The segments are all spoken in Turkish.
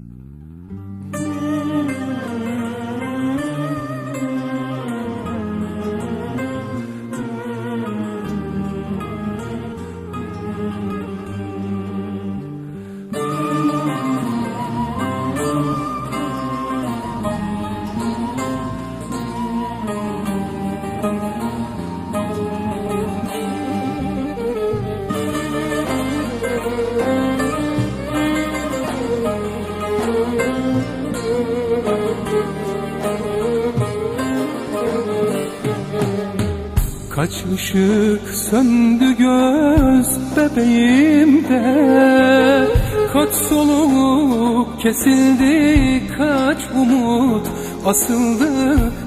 Mm-hmm. Kaç ışık söndü göz bebeğimde? Kaç soluk kesildi kaç umut asıldı?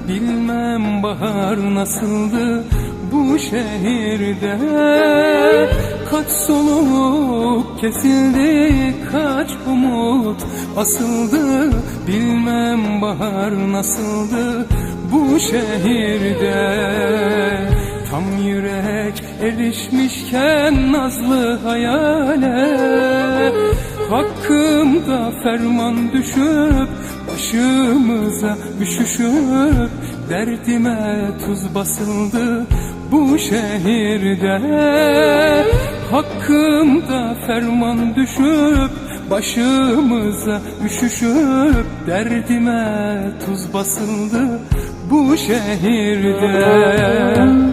Bilmem bahar nasıldı bu şehirde. Kaç soluk kesildi kaç umut asıldı? Bilmem bahar nasıldı bu şehirde erişmişken nazlı hayale Hakkımda ferman düşüp Başımıza üşüşüp Derdime tuz basıldı bu şehirde. Hakkımda ferman düşüp Başımıza üşüşüp Derdime tuz basıldı bu şehirde.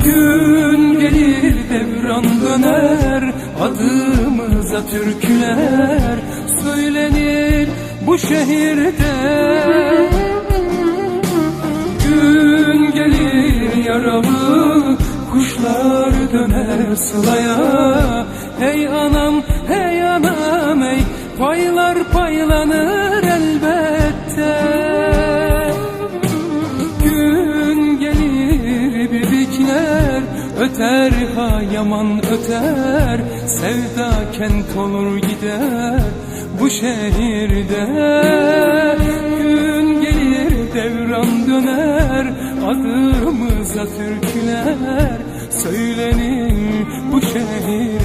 Gün gelir devran döner Adımıza türküler. Söylenir bu şehirde. Gün gelir yaralı Kuşlar döner sılaya Hey anam hey anam hey Paylar paylanır Öter yaman öter. Sevda kent olur gider Bu şehirde. Gün gelir devran döner Adımıza türküler. Söylenir bu şehirde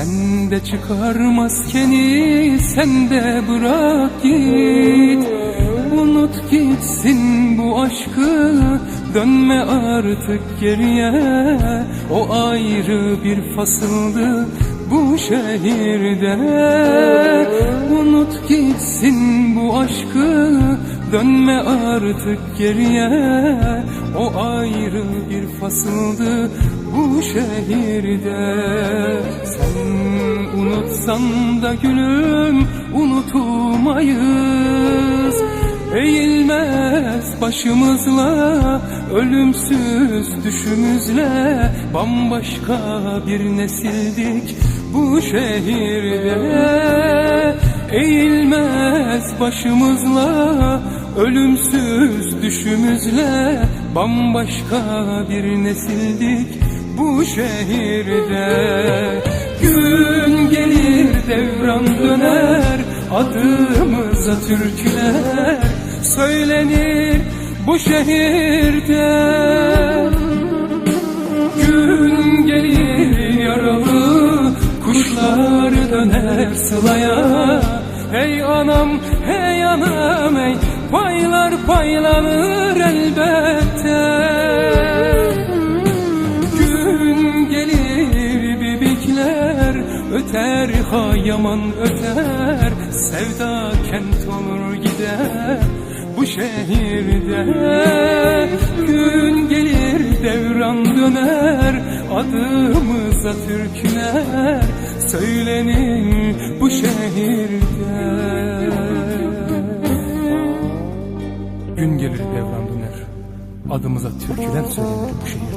Sen de çıkar maskeni sen de bırak git. Unut gitsin bu aşkı dönme artık geriye. O ayrı bir fasıldı bu şehirde. Unut gitsin bu aşkı dönme artık geriye. O ayrı bir fasıldı bu şehirde. Sen unutsan da gülüm unutulmayız Eğilmez başımızla ölümsüz düşümüzle. Bambaşka bir nesildik bu şehirde Eğilmez başımızla ölümsüz düşümüzle. Bambaşka bir nesildik bu şehirde. Gün gelir devran döner Adımıza türküler söylenir bu şehirde. Gün gelir yaralı Kuşlar döner sılaya Hey anam hey anam hey Paylar paylanır elbette. Gün gelir bibikler Öter ha yaman öter. Sevda kent olur gider bu şehirde. Gün gelir devran döner Adımıza türküler. Söylenir şehirde Gün gelir devran döner. Adımıza türküler söylenir bu şehirde